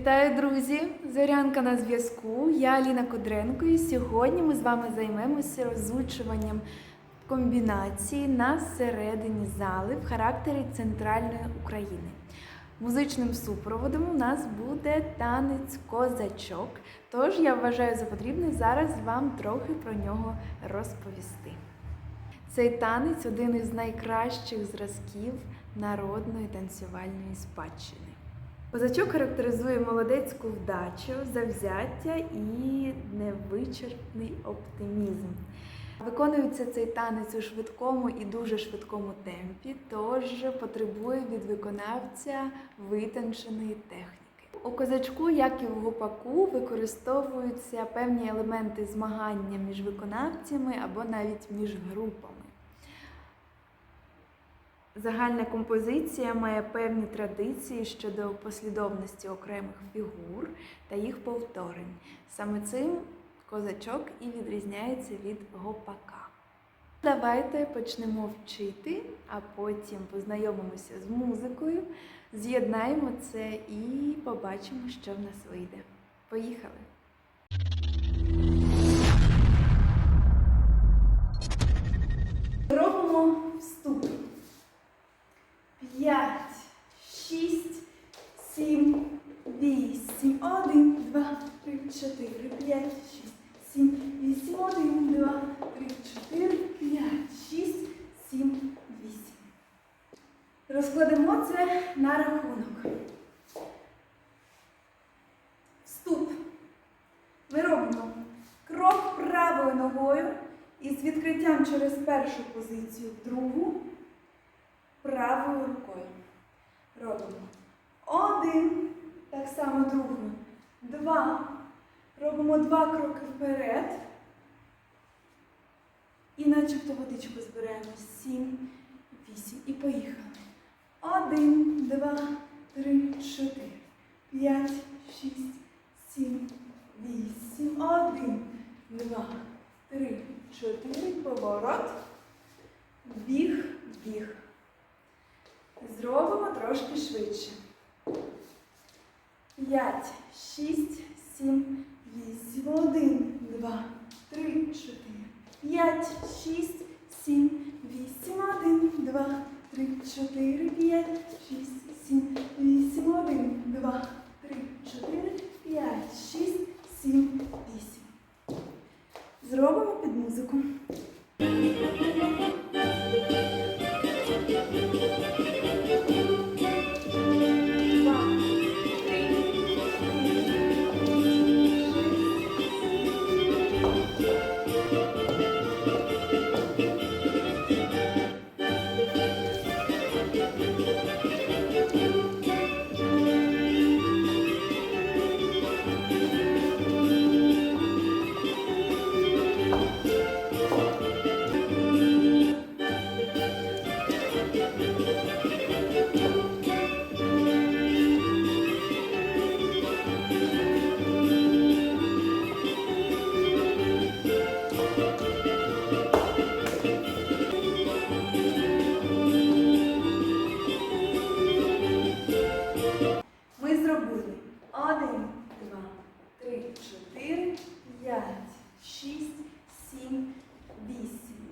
Вітаю, друзі! Зорянка на зв'язку. Я Аліна Кодренко, і сьогодні ми з вами займемося розучуванням комбінації на середині зали в характері центральної України. Музичним супроводом у нас буде танець козачок. Тож я вважаю за потрібне зараз вам трохи про нього розповісти. Цей танець один із найкращих зразків народної танцювальної спадщини. Козачок характеризує молодецьку вдачу, завзяття і невичерпний оптимізм. Виконується цей танець у швидкому і дуже швидкому темпі, тож потребує від виконавця витонченої техніки. У козачку, як і в гопаку, використовуються певні елементи змагання між виконавцями або навіть між групами. Загальна композиція має певні традиції щодо послідовності окремих фігур та їх повторень. Саме цим козачок і відрізняється від гопака. Давайте почнемо вчити, а потім познайомимося з музикою, з'єднаємо це і побачимо, що в нас вийде. Поїхали! Робимо вступ. П'ять, шість, сім, вісім, один, два, три, чотири, п'ять, шість, сім, вісім, один, два, три, чотири, п'ять, шість, сім, вісім. Розкладемо це на рахунок. Вступ. Ми робимо крок правою ногою із через першу позицію в другу правою рукою. Робимо один, так само другою. Два. Робимо два кроки вперед. І начебто водичку збираємо. Сім, вісім. І поїхали. Один, два, три, чотири, п'ять, шість, сім, вісім. Один, два, три, чотири. Поворот. Біг, біг. Зробимо трошки швидше. П'ять, шість, сім, вісім, один, два, три, чотири. П'ять, шість, сім, вісім, один, два, три, чотири, п'ять, шість, сім, вісім, один, два,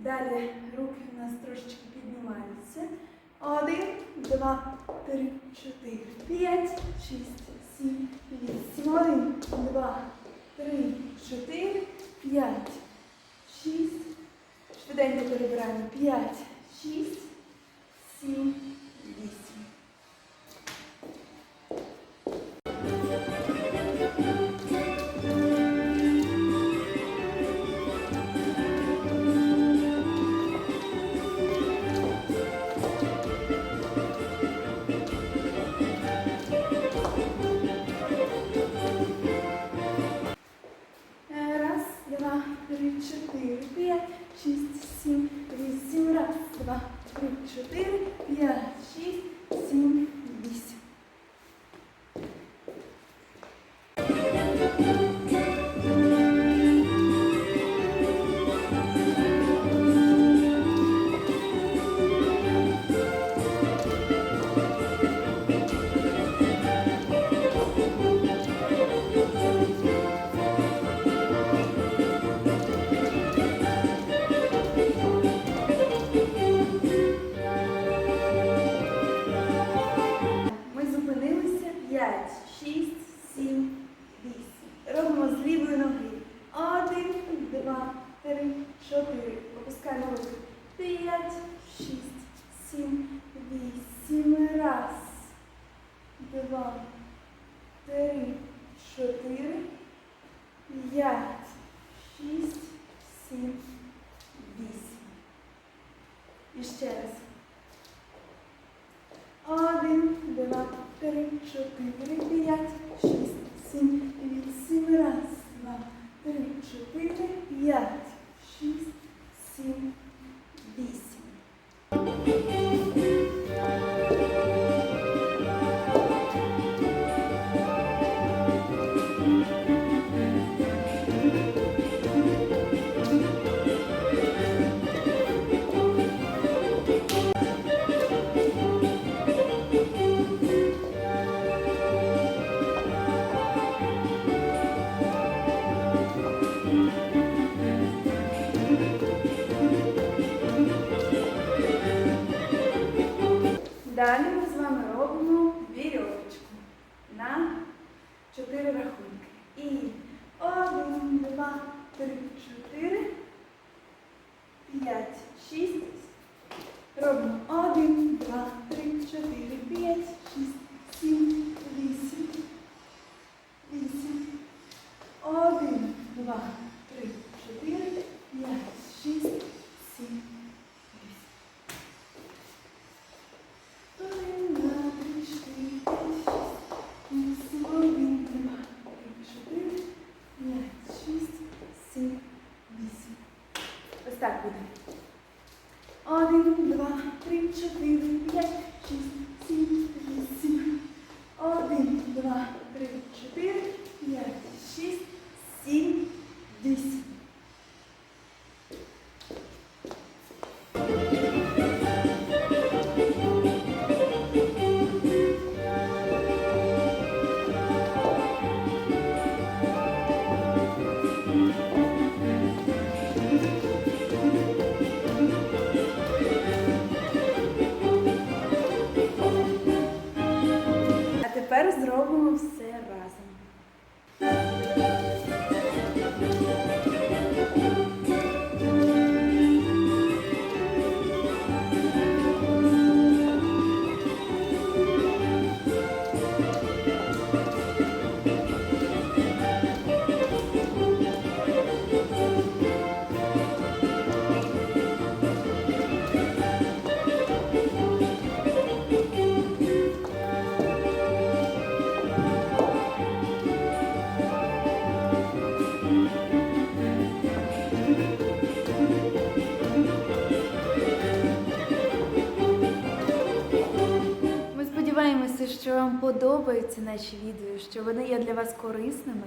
Далі руки у нас трошечки піднімаються. Один, два, три, чотири, п'ять, шість, сім, вісім. Один, два, три, чотири, п'ять, шість. Швиденько перебираємо. П'ять, шість, сім, вісім. П'ять, шість, сім, вісім. І ще раз. Один, два, три, чотири, п'ять, шість, сім, вісім. Раз, два, три, чотири, п'ять, шість, сім, Далі ми з вами робимо вірьовочку на чотири рахунки. І один, два, три, чотири, п'ять, шість. Робимо один, два, три, чотири, п'ять, шість, сім, вісім. Вісім. Один, два, три, чотири, п'ять, шість, сім, вісім. Один, два, три, чотири, п'ять, шість, вісім, один, два, три, чотири, п'ять, шість, сім, вісім. Ось так буде. Один, два, три, чотири, п'ять, шість, сім, вісім. Один, сподіваємося, що вам подобаються наші відео, що вони є для вас корисними.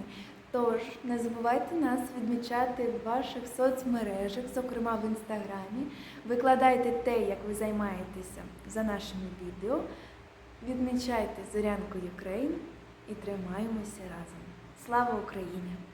Тож не забувайте нас відмічати в ваших соцмережах, зокрема в інстаграмі. Викладайте те, як ви займаєтеся за нашими відео. Відмічайте Зорянку Україн і тримаємося разом. Слава Україні!